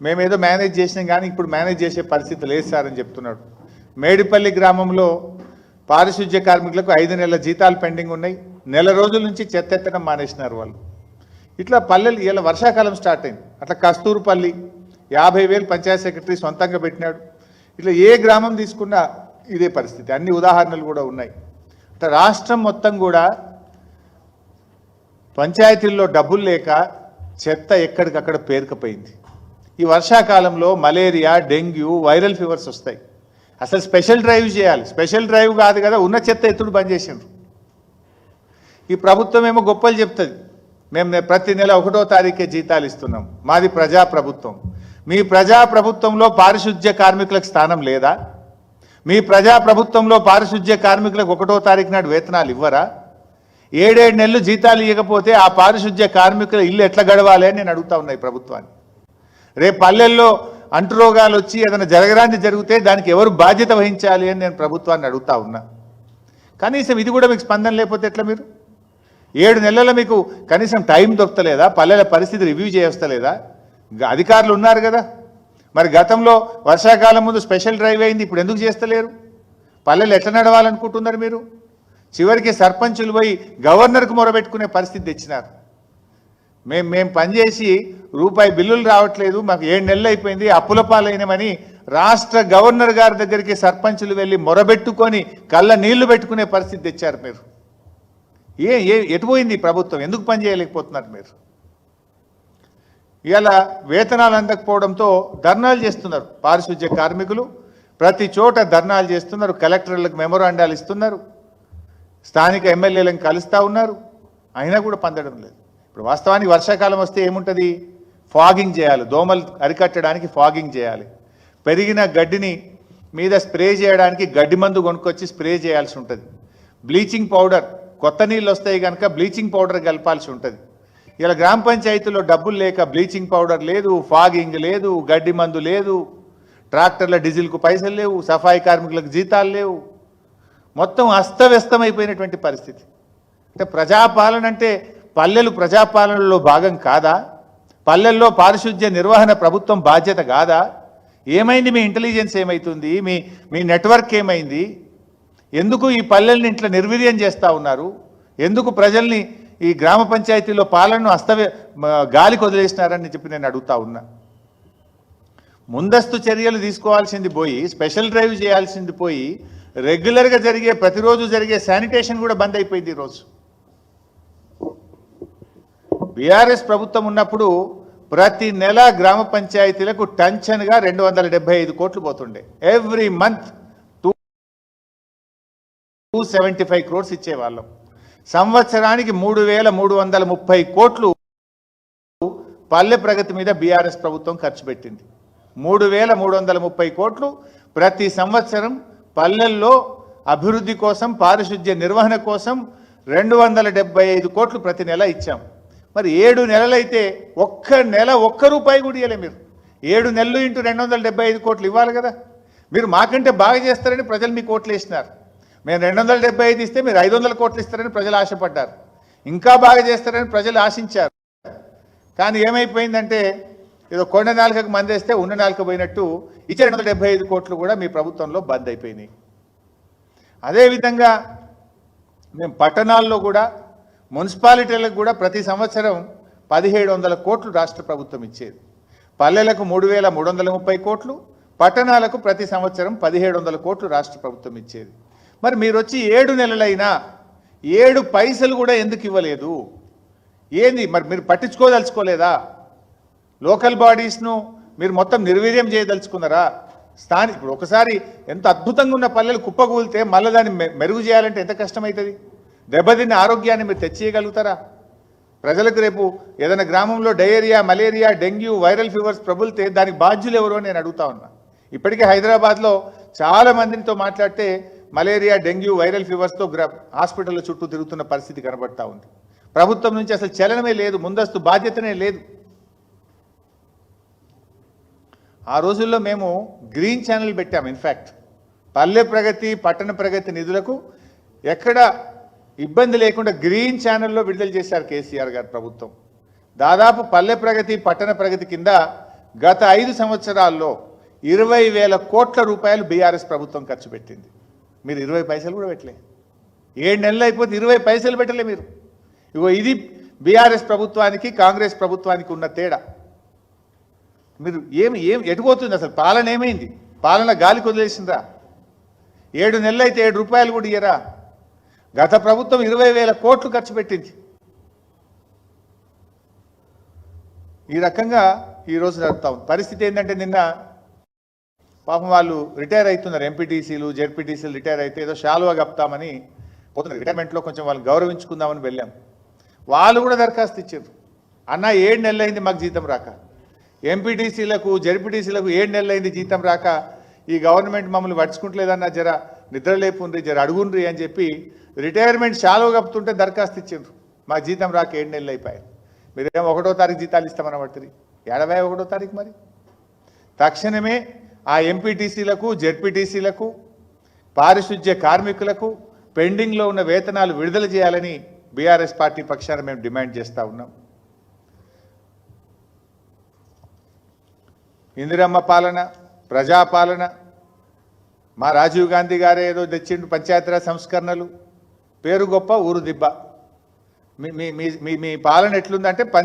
మేమేదో మేనేజ్ చేసినాం కానీ ఇప్పుడు మేనేజ్ చేసే పరిస్థితి లేదు సార్ అని చెప్తున్నాడు. మేడిపల్లి గ్రామంలో పారిశుధ్య కార్మికులకు ఐదు నెలల జీతాలు పెండింగ్ ఉన్నాయి. నెల రోజుల నుంచి చెత్త ఎత్తడం మానేసినారు వాళ్ళు. ఇట్లా పల్లెలు ఇలా వర్షాకాలం స్టార్ట్ అయింది. అట్లా కస్తూరుపల్లి యాభై వేలు పంచాయత్ సెక్రటరీ సొంతంగా పెట్టినాడు. ఇట్లా ఏ గ్రామం తీసుకున్నా ఇదే పరిస్థితి. అన్ని ఉదాహరణలు కూడా ఉన్నాయి. అంటే రాష్ట్రం మొత్తం కూడా పంచాయతీల్లో డబ్బులు లేక చెత్త ఎక్కడికక్కడ పేరుకపోయింది. ఈ వర్షాకాలంలో మలేరియా డెంగ్యూ వైరల్ ఫీవర్స్ వస్తాయి. అసలు స్పెషల్ డ్రైవ్ చేయాలి. స్పెషల్ డ్రైవ్ కాదు కదా ఉన్న చెత్త ఎత్తుడు బంద్ చేసిండ్రు. ఈ ప్రభుత్వం ఏమో గొప్పలు చెప్తుంది. మేము ప్రతి నెల ఒకటో తారీఖే జీతాలు ఇస్తున్నాం. మాది ప్రజా ప్రభుత్వం మీ ప్రజా ప్రభుత్వంలో పారిశుధ్య కార్మికులకు స్థానం లేదా? మీ ప్రజా ప్రభుత్వంలో పారిశుధ్య కార్మికులకు ఒకటో తారీఖు నాడు వేతనాలు ఇవ్వరా? ఏడేడు నెలలు జీతాలు ఇవ్వకపోతే ఆ పారిశుధ్య కార్మికుల ఇల్లు ఎట్లా గడవాలి అని నేను అడుగుతా ఉన్నాయి ప్రభుత్వాన్ని. రేపు పల్లెల్లో అంటురోగాలు వచ్చి ఏదైనా జరగరాంది జరిగితే దానికి ఎవరు బాధ్యత వహించాలి అని నేను ప్రభుత్వాన్ని అడుగుతా ఉన్నా. కనీసం ఇది కూడా మీకు స్పందన లేకపోతే ఎట్లా మీరు? ఏడు నెలల మీకు కనీసం టైం దొరకలేదా? పల్లెల పరిస్థితి రివ్యూ చేయవస్తలేదా అధికారులు ఉన్నారు కదా. మరి గతంలో వర్షాకాలం ముందు స్పెషల్ డ్రైవ్ అయింది ఇప్పుడు ఎందుకు చేస్తలేరు? పల్లెలు ఎట్లా నడవాలనుకుంటున్నారు మీరు? చివరికి సర్పంచులు పోయి గవర్నర్కు మొరబెట్టుకునే పరిస్థితి తెచ్చినారు. మేము మేము పనిచేసి రూపాయి బిల్లులు రావట్లేదు మాకు ఏడు నెలలు అయిపోయింది అప్పుల పాలైనమని రాష్ట్ర గవర్నర్ గారి దగ్గరికి సర్పంచులు వెళ్ళి మొరబెట్టుకొని కళ్ళ నీళ్ళు పెట్టుకునే పరిస్థితి తెచ్చారు మీరు. ఏ ఏ ఎటుపోయింది ప్రభుత్వం? ఎందుకు పని చేయలేకపోతున్నారు మీరు? ఇలా వేతనాలు అందకపోవడంతో ధర్నాలు చేస్తున్నారు పారిశుధ్య కార్మికులు. ప్రతి చోట ధర్నాలు చేస్తున్నారు కలెక్టర్లకు మెమోరాండాలు ఇస్తున్నారు స్థానిక ఎమ్మెల్యేలను కలుస్తూ ఉన్నారు. అయినా కూడా పొందడం లేదు. ఇప్పుడు వాస్తవానికి వర్షాకాలం వస్తే ఏముంటుంది? ఫాగింగ్ చేయాలి. దోమలు అరికట్టడానికి ఫాగింగ్ చేయాలి. పెరిగిన గడ్డిని మీద స్ప్రే చేయడానికి గడ్డి మందు కొనుక్కొచ్చి స్ప్రే చేయాల్సి ఉంటుంది. బ్లీచింగ్ పౌడర్ కొత్త నీళ్ళు వస్తాయి కనుక బ్లీచింగ్ పౌడర్ కలపాల్సి ఉంటుంది. ఇలా గ్రామ పంచాయతీలో డబ్బులు లేక బ్లీచింగ్ పౌడర్ లేదు ఫాగింగ్ లేదు గడ్డి మందు లేదు ట్రాక్టర్ల డీజిల్కు పైసలు లేవు సఫాయి కార్మికులకు జీతాలు లేవు. మొత్తం అస్తవ్యస్తమైపోయినటువంటి పరిస్థితి. అంటే ప్రజాపాలన అంటే పల్లెలు ప్రజాపాలనలో భాగం కాదా? పల్లెల్లో పారిశుధ్య నిర్వహణ ప్రభుత్వం బాధ్యత కాదా? ఏమైంది? మీ ఇంటెలిజెన్స్ ఏమైతుంది? మీ మీ నెట్వర్క్ ఏమైంది? ఎందుకు ఈ పల్లెల్ని ఇంట్లో నిర్వీర్యం చేస్తూ ఉన్నారు? ఎందుకు ప్రజల్ని ఈ గ్రామ పంచాయతీలో పాలనను అస్తవ్య గాలికి వదిలేసినారని చెప్పి నేను అడుగుతా ఉన్నా. ముందస్తు చర్యలు తీసుకోవాల్సింది పోయి స్పెషల్ డ్రైవ్ చేయాల్సింది పోయి రెగ్యులర్గా జరిగే ప్రతిరోజు జరిగే శానిటేషన్ కూడా బంద్ అయిపోయింది ఈరోజు బీఆర్ఎస్ ప్రభుత్వం ఉన్నప్పుడు ప్రతి నెల గ్రామ పంచాయతీలకు టెన్షన్గా రెండు వందల డెబ్బై ఐదు కోట్లు పోతుండే. Every month two two seventy five crores ఇచ్చేవాళ్ళం. సంవత్సరానికి మూడు వేల మూడు వందల ముప్పై కోట్లు పల్లె ప్రగతి మీద బీఆర్ఎస్ ప్రభుత్వం ఖర్చు పెట్టింది. మూడు వేల మూడు వందల ముప్పై కోట్లు ప్రతి సంవత్సరం పల్లెల్లో అభివృద్ధి కోసం పారిశుద్ధ్య నిర్వహణ కోసం రెండు వందల డెబ్బై ఐదు కోట్లు ప్రతి నెల ఇచ్చాం. మరి ఏడు నెలలైతే ఒక్క నెల ఒక్క రూపాయి కూడా ఇవ్వలే మీరు. ఏడు నెలలు ఇంటూ రెండు వందల డెబ్బై ఐదు కోట్లు ఇవ్వాలి కదా. మీరు మాకంటే బాగా చేస్తారని ప్రజలు మీ కోట్లు వేసినారు. మేము రెండు వందల డెబ్బై ఐదు ఇస్తే మీరు ఐదు వందల కోట్లు ఇస్తారని ప్రజలు ఆశపడ్డారు. ఇంకా బాగా చేస్తారని ప్రజలు ఆశించారు. కానీ ఏమైపోయిందంటే ఏదో కొండ నాలుకకు మందేస్తే ఉన్న నాలుక పోయినట్టు ఇచ్చే రెండు వందల డెబ్బై ఐదు కోట్లు కూడా మీ ప్రభుత్వంలో బంద్ అయిపోయినాయి. అదేవిధంగా మేము పట్టణాల్లో కూడా మున్సిపాలిటీలకు కూడా ప్రతి సంవత్సరం పదిహేడు వందల కోట్లు రాష్ట్ర ప్రభుత్వం ఇచ్చేది. పల్లెలకు మూడు వేల మూడు వందల ముప్పై కోట్లు పట్టణాలకు ప్రతి సంవత్సరం పదిహేడు వందల కోట్లు రాష్ట్ర ప్రభుత్వం ఇచ్చేది. మరి మీరు వచ్చి ఏడు నెలలైనా ఏడు పైసలు కూడా ఎందుకు ఇవ్వలేదు? ఏంది? మరి మీరు పట్టించుకోదలుచుకోలేదా? లోకల్ బాడీస్ను మీరు మొత్తం నిర్వీర్యం చేయదలుచుకున్నారా? స్థానిక ఇప్పుడు ఒకసారి ఎంత అద్భుతంగా ఉన్న పల్లెలు కుప్పకూలితే మళ్ళీ దాన్ని మె- మెరుగు చేయాలంటే ఎంత కష్టమవుతుంది? దెబ్బతిన్న ఆరోగ్యాన్ని మీరు తెచ్చేయగలుగుతారా? ప్రజలకు రేపు ఏదైనా గ్రామంలో diarrhoea malaria dengue viral fevers ప్రబులితే దానికి బాధ్యులు ఎవరు అని నేను అడుగుతా ఉన్నా. ఇప్పటికే హైదరాబాద్లో చాలా మందితో మాట్లాడితే మలేరియా డెంగ్యూ వైరల్ ఫీవర్స్తో గ్రా హాస్పిటల్ చుట్టూ తిరుగుతున్న పరిస్థితి కనబడతా ఉంది. ప్రభుత్వం నుంచి అసలు చలనమే లేదు ముందస్తు బాధ్యతనే లేదు. ఆ రోజుల్లో మేము గ్రీన్ ఛానల్ పెట్టాము ఇన్ఫ్యాక్ట్. పల్లె ప్రగతి పట్టణ ప్రగతి నిధులకు ఎక్కడ ఇబ్బంది లేకుండా గ్రీన్ ఛానల్లో విడుదల చేశారు కేసీఆర్ గారు ప్రభుత్వం. దాదాపు పల్లె ప్రగతి పట్టణ ప్రగతి కింద గత ఐదు సంవత్సరాల్లో ఇరవై వేల కోట్ల రూపాయలు బీఆర్ఎస్ ప్రభుత్వం ఖర్చు పెట్టింది. మీరు ఇరవై పైసలు కూడా పెట్టలే. ఏడు నెలలు అయిపోతే ఇరవై పైసలు పెట్టలే మీరు. ఇగో ఇది బీఆర్ఎస్ ప్రభుత్వానికి కాంగ్రెస్ ప్రభుత్వానికి ఉన్న తేడా. మీరు ఏమి ఏం ఎటుపోతుంది అసలు? పాలన ఏమైంది? పాలన గాలి వదిలేసిందా ఏడు నెలలు అయితే ఏడు రూపాయలు కూడా ఇయ్యరా? గత ప్రభుత్వం ఇరవై వేల కోట్లు ఖర్చు పెట్టింది. ఈ రకంగా ఈరోజు జరుగుతా ఉంది పరిస్థితి ఏంటంటే నిన్న పాపం వాళ్ళు రిటైర్ అవుతున్నారు. ఎంపీటీసీలు జెడ్పీటీసీలు రిటైర్ అయితే ఏదో షాలువా కప్తామని పోతున్నారు. రిటైర్మెంట్లో కొంచెం వాళ్ళు గౌరవించుకుందామని వెళ్ళాం. వాళ్ళు కూడా దరఖాస్తు ఇచ్చారు. అన్న ఏడు నెలలు అయింది మాకు జీతం రాక. ఎంపీటీసీలకు జెడ్పీటీసీలకు ఏడు నెలలు అయింది జీతం రాక. ఈ గవర్నమెంట్ మమ్మల్ని పడుచుకుంటలేదన్న జర నిద్ర లేపుండ్రి జర అడుగుండ్రి అని చెప్పి రిటైర్మెంట్ షాలో కప్పుతుంటే దరఖాస్తు ఇచ్చిండ్రు. మా జీతం రాక ఏడు నెలలు అయిపోయాయి. మీరేమో ఒకటో తారీఖు జీతాలు ఇస్తామని పడుతుంది ఏడవై ఒకటో తారీఖు మరి? తక్షణమే ఆ ఎంపీటీసీలకు జెడ్పీటీసీలకు పారిశుధ్య కార్మికులకు పెండింగ్లో ఉన్న వేతనాలు విడుదల చేయాలని బీఆర్ఎస్ పార్టీ పక్షాన మేము డిమాండ్ చేస్తూ ఉన్నాం. ఇందిరమ్మ పాలన ప్రజాపాలన మా రాజీవ్ గాంధీ గారే ఏదో తెచ్చిండు పంచాయతీరాజ్ సంస్కరణలు. పేరు గొప్ప ఊరు దిబ్బ. మీ మీ మీ మీ పాలన ఎట్లుందంటే పంచ